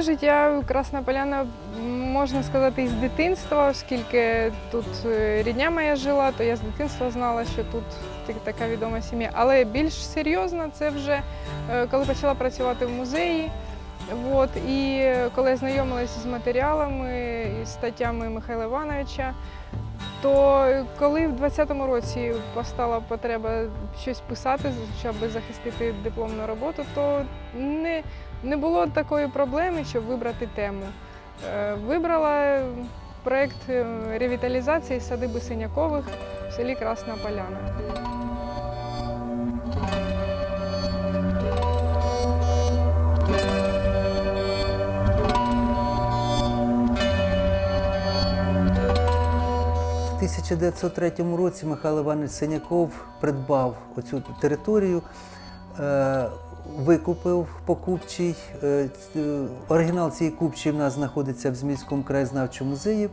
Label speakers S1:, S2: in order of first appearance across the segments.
S1: життя Красна Поляна, можна сказати, із дитинства, оскільки тут е, рідня моя жила, то я з дитинства знала, що тут така відома сім'я. Але більш серйозно це вже е, коли почала працювати в музеї. От, і коли я знайомилася з матеріалами і статтями Михайла Івановича, то коли в 20-му році постала потреба щось писати, щоб захистити дипломну роботу, то не, не було такої проблеми, щоб вибрати тему. Е, Вибрала проєкт е, ревіталізації садиби Синякових в селі Красна Поляна.
S2: В 1903 році Михайло Іванович Синяков придбав оцю територію, е, викупив покупчий. Е, оригінал цієї купчі в нас знаходиться в Зміському краєзнавчому музеї.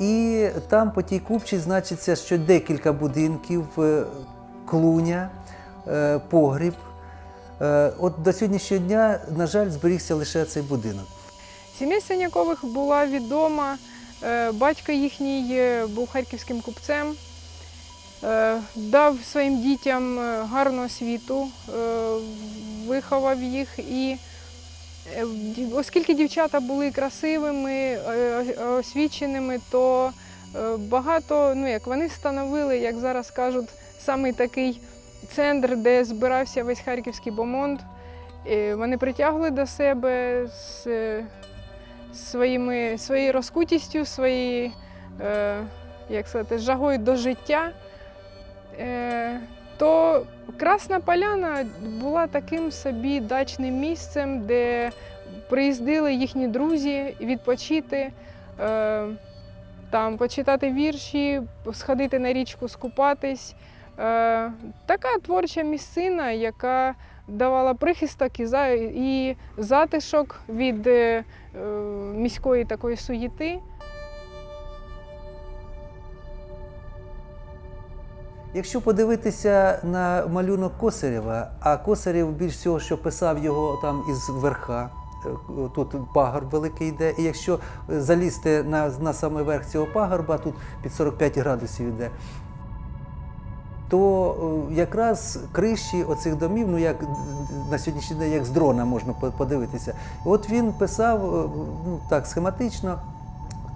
S2: І там по тій купчі значиться, що декілька будинків, е, клуня, е, погріб. От до сьогоднішнього дня, на жаль, зберігся лише цей будинок.
S1: Сім'я Синякових була відома. Батько їхній був харківським купцем, дав своїм дітям е, гарну освіту, е, виховав їх. І е, оскільки дівчата були красивими, е, освіченими, то е, багато, ну як вони становили, як зараз кажуть, саме такий центр, де збирався весь харківський бомонд. Е, Вони притягли до себе з е, своїми, своєю розкутістю, своєю, е, як сказати, жагою до життя. Е, то Красна Поляна була таким собі дачним місцем, де приїздили їхні друзі відпочити, е, там, почитати вірші, сходити на річку, скупатись. Е, така творча місцина, яка давала прихисток і, затишок від міської такої суєти.
S2: Якщо подивитися на малюнок Косарєва, а Косарєв більш всього, що писав його там із верха, е, тут пагорб великий йде, і якщо залізти на, на самий верх цього пагорба, тут під 45 градусів йде, то е, якраз криші оцих домів, ну як на сьогоднішній день, як з дрона можна подивитися. От він писав е, ну, так схематично.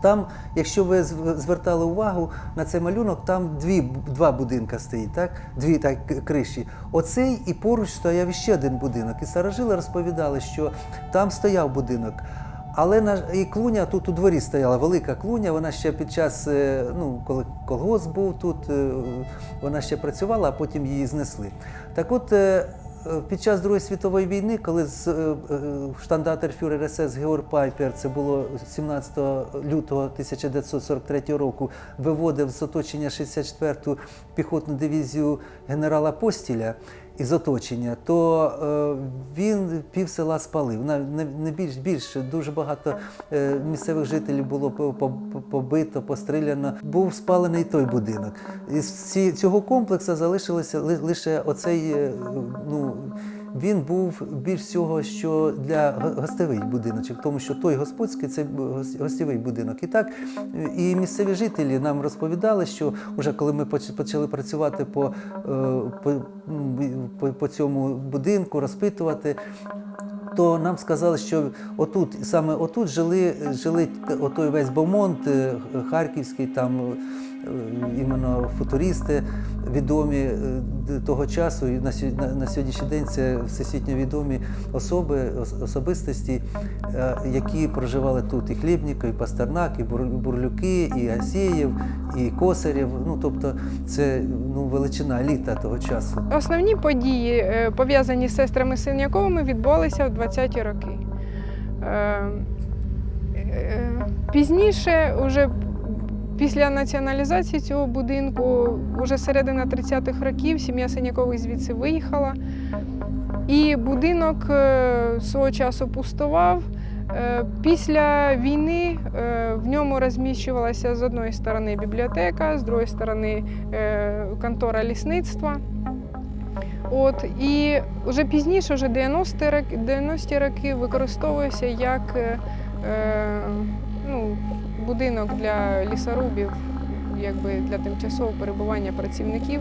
S2: Там, якщо ви звертали увагу на цей малюнок, там дві, два будинка стоїть, так? дві так, криші. Оцей і поруч стояв ще один будинок. І старожили розповідали, що там стояв будинок. Але на і клуня тут у дворі стояла велика клуня. Вона ще під час, е, ну коли колгосп був тут, е, вона ще працювала, а потім її знесли. Так от. Під час Другої світової війни, коли з, е, е, штандартер СС Георг Пайпер, це було 17 лютого 1943 року, виводив з оточення 64-ту піхотну дивізію генерала Постіля із оточення, то е, він пів села спалив. На- Не, більш більше дуже багато е, місцевих жителів було по- по- по- побито, постріляно. Був спалений той будинок. Із цього комплексу залишилося ли- лише оцей. е, Ну, він був більш всього, що для го- гостєвий будиночок, тому що той господський це гос- гостєвий будинок. І так і місцеві жителі нам розповідали, що вже коли ми почали працювати по, е, по, по, по цьому будинку, розпитувати. То нам сказали, що отут, саме отут жили, жили отой весь Бомонд, е, Харківський, там іменно футуристи відомі е, того часу. І на, сьо- на, на сьогоднішній день це всесвітньо відомі особи, особистості, е, які проживали тут. І Хлібніко, і Пастернак, і Бур- Бурлюки, і Асєєв, і Косарєв. Ну, тобто це ну, величина еліта того часу.
S1: Основні події, е, пов'язані з сестрами Синяковими, відбувалися в 20-ті роки. Е, е, Пізніше, уже після націоналізації цього будинку, уже середина 30-х років, сім'я Синякових звідси виїхала. І будинок е, свого часу пустував. Е, Після війни е, в ньому розміщувалася з одної сторони бібліотека, з другої сторони контора лісництва. От, і вже пізніше, вже 90-ті роки, 90-ті роки використовується як ну, будинок для лісорубів, якби для тимчасового перебування працівників.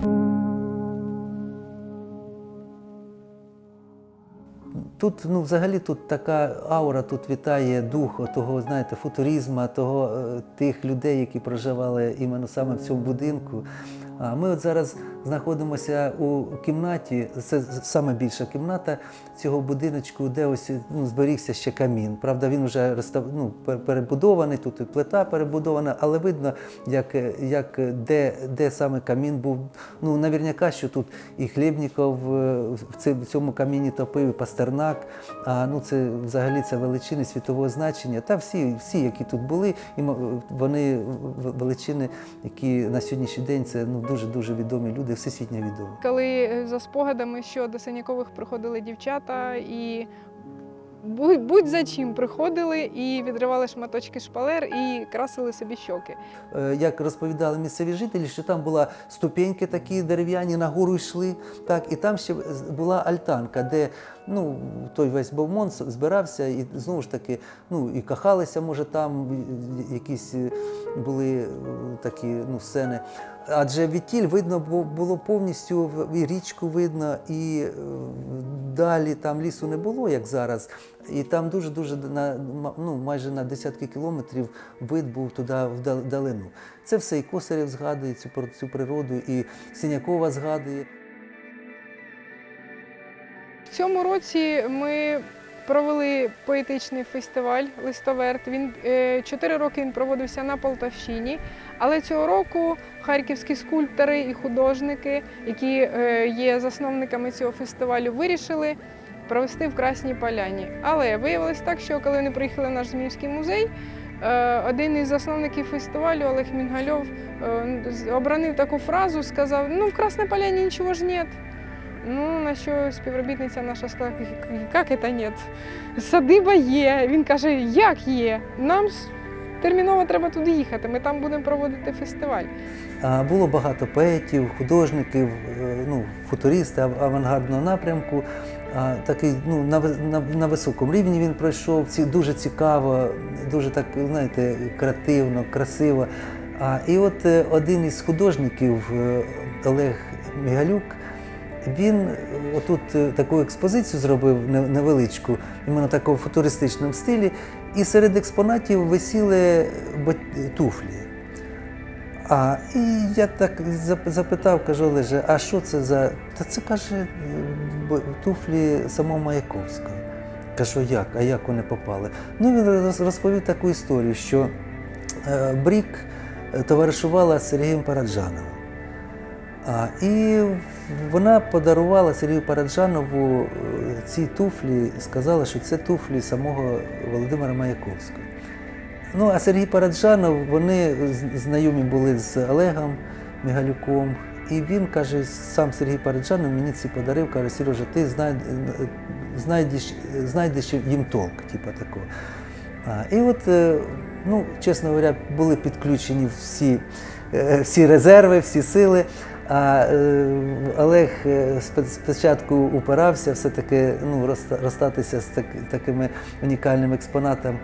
S2: Тут, ну, взагалі, тут така аура, тут вітає дух того, знаєте, футуризму, того, е, тих людей, які проживали іменно саме в цьому будинку. Ми от зараз знаходимося у кімнаті, це саме більша кімната цього будиночку, де ось ну, зберігся ще камін. Правда, він вже розстав, ну, перебудований, тут і плита перебудована, але видно, як, як, де, де саме камін був. Ну, навірняка, що тут і Хлєбніков е, в цьому каміні топив, і Пастернак. А, ну, це взагалі це величини світового значення. Та всі, всі які тут були, і вони величини, які на сьогоднішній день це ну, дуже-дуже відомі люди, всесвітньо відомі.
S1: Коли е, за спогадами, що до Синякових приходили дівчата і будь, за чим приходили і відривали шматочки шпалер і красили собі щоки.
S2: Е, як розповідали місцеві жителі, що там була ступеньки такі дерев'яні, нагору йшли. Так, і там ще була альтанка, де ну, той весь бовмон збирався, і знову ж таки, ну, і кахалися, може, там якісь е, були такі ну, сцени. Адже відтіль видно було повністю і річку видно, і е, далі там лісу не було, як зараз. І там дуже-дуже на ну, майже на десятки кілометрів вид був туди вдал- вдалину. Це все і Косарєв згадує цю, цю природу, і Синякова згадує.
S1: В цьому році ми провели поетичний фестиваль Листоверт. Він е, чотири роки він проводився на Полтавщині. Але цього року харківські скульптори і художники, які е, є засновниками цього фестивалю, вирішили провести в Красній Поляні. Але виявилось так, що коли вони приїхали в наш Зміївський музей, е, один із засновників фестивалю Олег Мінгальов обронив таку фразу, сказав: ну в Красній Поляні нічого ж нет. Ну, на що співробітниця наша сказала, як це ні? Садиба є. Він каже, як є? Нам терміново треба туди їхати. Ми там будемо проводити фестиваль.
S2: Було багато поетів, художників, е, ну, футуристи авангардного напрямку. Такий ну, на, на, на високому рівні він пройшов. Ці, дуже цікаво, дуже так, знаєте, креативно, красиво. А, і от е, один із художників, е, Олег Мігалюк, він е, отут е, таку експозицію зробив невеличку, іменно такого футуристичному стилі, і серед експонатів висіли туфлі. А, і я так запитав, кажу, Олеже, а що це за. Та це каже туфлі самого Маяковського. Кажу, як? А як вони попали? Ну, він розповів таку історію, що е, Брік е, товаришувала з Сергієм Параджановим. І вона подарувала Сергію Параджанову е, ці туфлі, сказала, що це туфлі самого Володимира Маяковського. Ну, а Сергій Параджанов, вони знайомі були з Олегом Мігалюком. І він каже, сам Сергій Параджанов мені ці подарив, каже, Сережа, ти знайдеш, знайдеш їм толк, типу такого. А, і от, е, ну, чесно говоря, були підключені всі, е, всі резерви, всі сили. А е, Олег е, спочатку упирався, все-таки ну, розста- розстатися з так, такими унікальним експонатом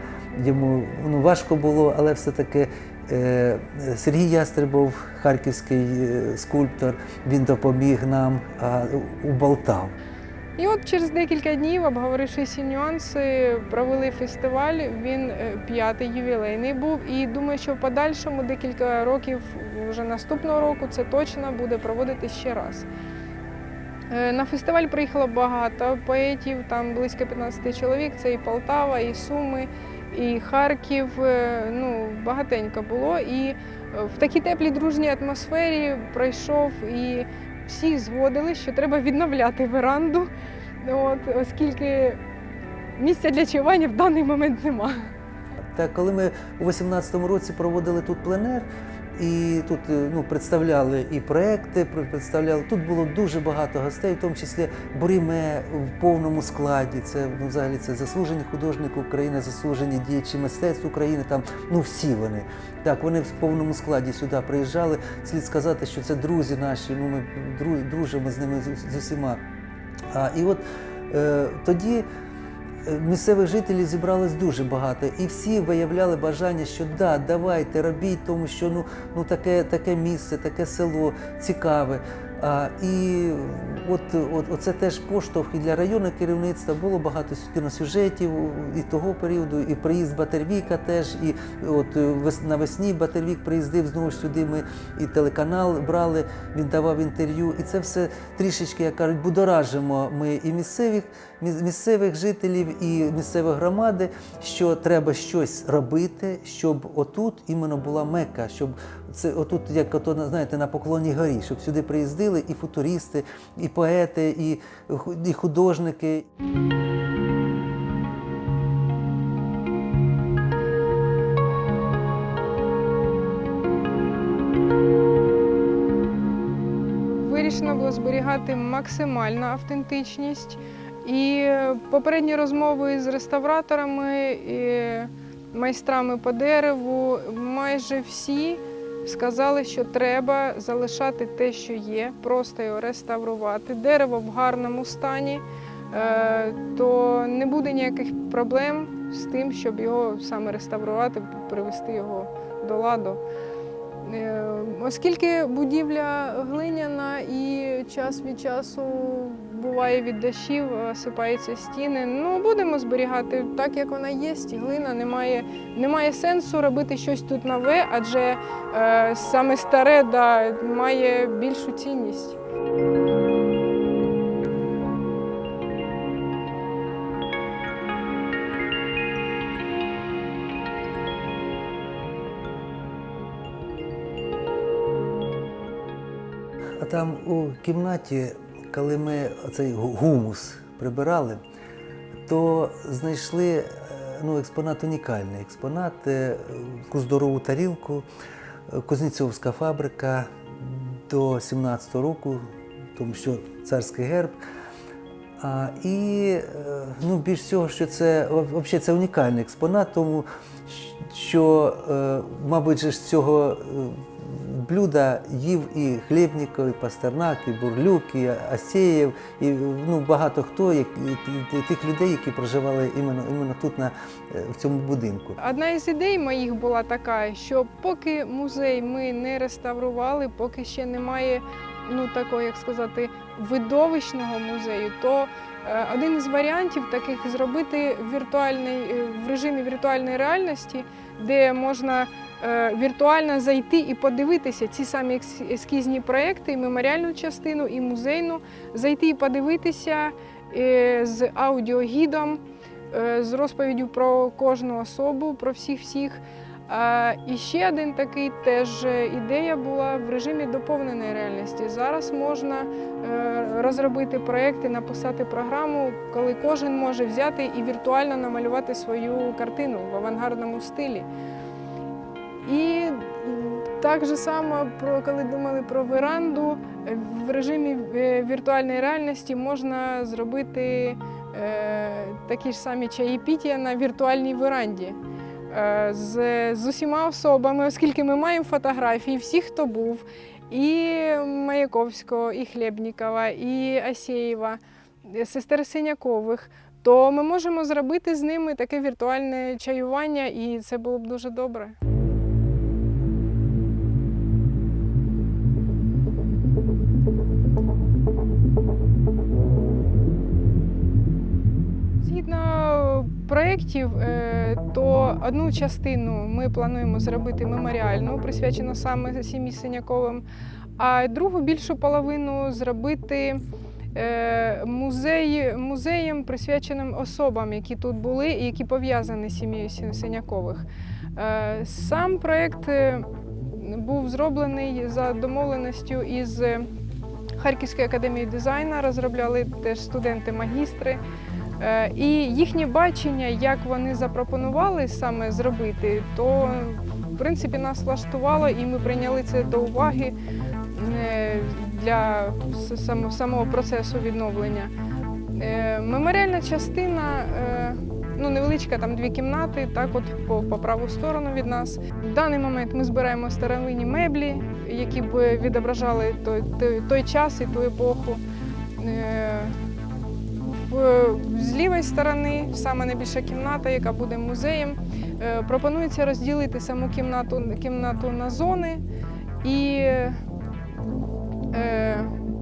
S2: йому ну, важко було, але все-таки е, Сергій Ястребов, харківський е, скульптор, він допоміг нам, а, уболтав.
S1: І от через декілька днів, обговоривши всі нюанси, провели фестиваль. Він е, п'ятий ювілейний був. І думаю, що в подальшому декілька років, вже наступного року, це точно буде проводити ще раз. Е, На фестиваль приїхало багато поетів, там близько 15 чоловік. Це і Полтава, і Суми, і Харків. е, Ну, багатенько було. І в такій теплій дружній атмосфері пройшов і всі згодились, що треба відновляти веранду, от, оскільки місця для чаювання в даний момент нема.
S2: Та коли ми у 18-му році проводили тут пленер, І тут е, ну, представляли і проекти, пр- представляли. Тут було дуже багато гостей, в тому числі Боріме в повному складі. Це ну, взагалі це заслужені художники України, заслужені діячі мистецтв України. Там ну всі вони. Так, вони в повному складі сюди приїжджали. Слід сказати, що це друзі наші. Ну ми дружимо з ними з, усіма. А, і от е, тоді місцевих жителів зібралось дуже багато, і всі виявляли бажання, що да, давайте робіть, тому що ну, ну таке, таке місце, таке село цікаве. А, і от, от оце теж поштовх і для районного керівництва було багато кіносюжетів і того періоду, і приїзд Батервіка теж. І от е, навесні Батервік приїздив знову ж сюди. Ми і телеканал брали, він давав інтерв'ю. І це все трішечки, як кажуть, будоражимо ми і місцевих, міс- місцевих жителів, і місцевої громади, що треба щось робити, щоб отут іменно була мека, щоб це отут, як ото, знаєте, на поклоні горі, щоб сюди приїздили і футуристи, і поети, і, і художники.
S1: Вирішено було зберігати максимальну автентичність. І попередні розмови з реставраторами і майстрами по дереву майже всі сказали, що треба залишати те, що є, просто його реставрувати. Дерево в гарному стані, е, то не буде ніяких проблем з тим, щоб його саме реставрувати, привести його до ладу. Е, Оскільки будівля глиняна і час від часу буває від дощів, осипаються стіни, ну будемо зберігати так, як вона є. Глина немає, немає сенсу робити щось тут нове, адже е, саме старе да, має більшу цінність.
S2: Там у кімнаті, коли ми цей гумус прибирали, то знайшли е, ну, експонат унікальний. Експонат, е, здорову тарілку, е, фабрика до 17-го року, тому що царський герб. А, і е, ну, більш всього, що це взагалі це унікальний експонат, тому що, е, мабуть, з цього е, блюда їв і Хлєбніков, і Пастернак, і Бурлюк, і Асєєв, і ну, багато хто, як, і, і- тих людей, які проживали іменно, іменно тут, на, в цьому будинку.
S1: Одна із ідей моїх була така, що поки музей ми не реставрували, поки ще немає ну такого, як сказати, видовищного музею, то е, один із варіантів таких зробити віртуальний е, в режимі віртуальної реальності, де можна е, віртуально зайти і подивитися ці самі ескізні проекти, і меморіальну частину, і музейну, зайти і подивитися з аудіогідом з розповіддю про кожну особу, про всіх всіх. І ще один такий теж е, ідея була в режимі доповненої реальності. Зараз можна е, розробити проєкт і написати програму, коли кожен може взяти і віртуально намалювати свою картину в авангардному стилі. І так же само, коли думали про веранду, в режимі е, віртуальної реальності можна зробити такі ж самі чаєпітія на віртуальній веранді. Е, з, з усіма особами, оскільки ми маємо фотографії всіх, хто був, і Маяковського, і Хлєбнікова, і Асєєва, сестер Синякових, то ми можемо зробити з ними таке віртуальне чаювання, і це було б дуже добре. Проєктів, е, то одну частину ми плануємо зробити меморіальну, присвячену саме сім'ї Синяковим, а другу більшу половину зробити е, музей, музеєм, присвяченим особам, які тут були і які пов'язані з сім'єю Синякових. Е, Сам проєкт був зроблений за домовленістю із Харківською академією дизайну, розробляли теж студенти-магістри. Е, І їхнє бачення, як вони запропонували саме зробити, то в принципі нас влаштувало, і ми прийняли це до уваги е, для самого процесу відновлення. Е, Меморіальна частина ну, невеличка, там дві кімнати, так от по, по праву сторону від нас. В даний момент ми збираємо старовинні меблі, які б відображали той, той, той час і ту епоху. З лівої сторони, саме найбільша кімната, яка буде музеєм, е, пропонується розділити саму кімнату, кімнату на зони і е,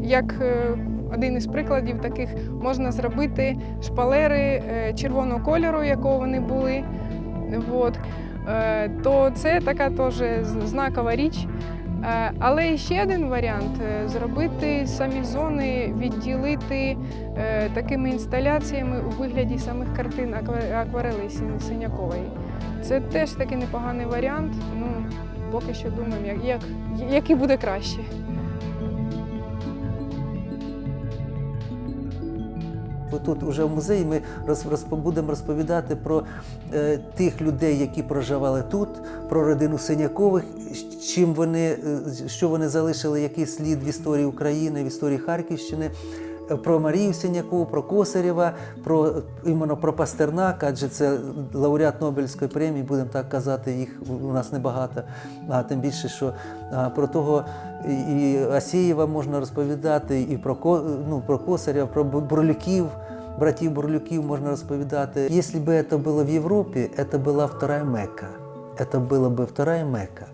S1: як е, один із прикладів таких можна зробити шпалери червоного кольору, якого вони були. От. То це така теж знакова річ. Е, Але ще один варіант е, зробити самі зони, відділити е, такими інсталяціями у вигляді самих картин аква- акварели Синякової. Це теж такий непоганий варіант. Ну, поки що думаємо, як, як, який буде краще.
S2: Тут уже в музеї ми будемо розповідати про е, тих людей, які проживали тут, про родину Синякових, чим вони, е, що вони залишили, який слід в історії України, в історії Харківщини е, Про Марію Синякову, про Косарєва, про іменно про Пастернака, адже це лауреат Нобелівської премії, будемо так казати, їх у нас небагато. А тим більше, що а, про того і- і Асєєва можна розповідати, і про, Ко- ну, про Косарєва, про Бу- Бурлюків, братів Бурлюків можна розповідати. Якщо б це було в Європі, це була вторая Мекка. Это была бы вторая Мекка.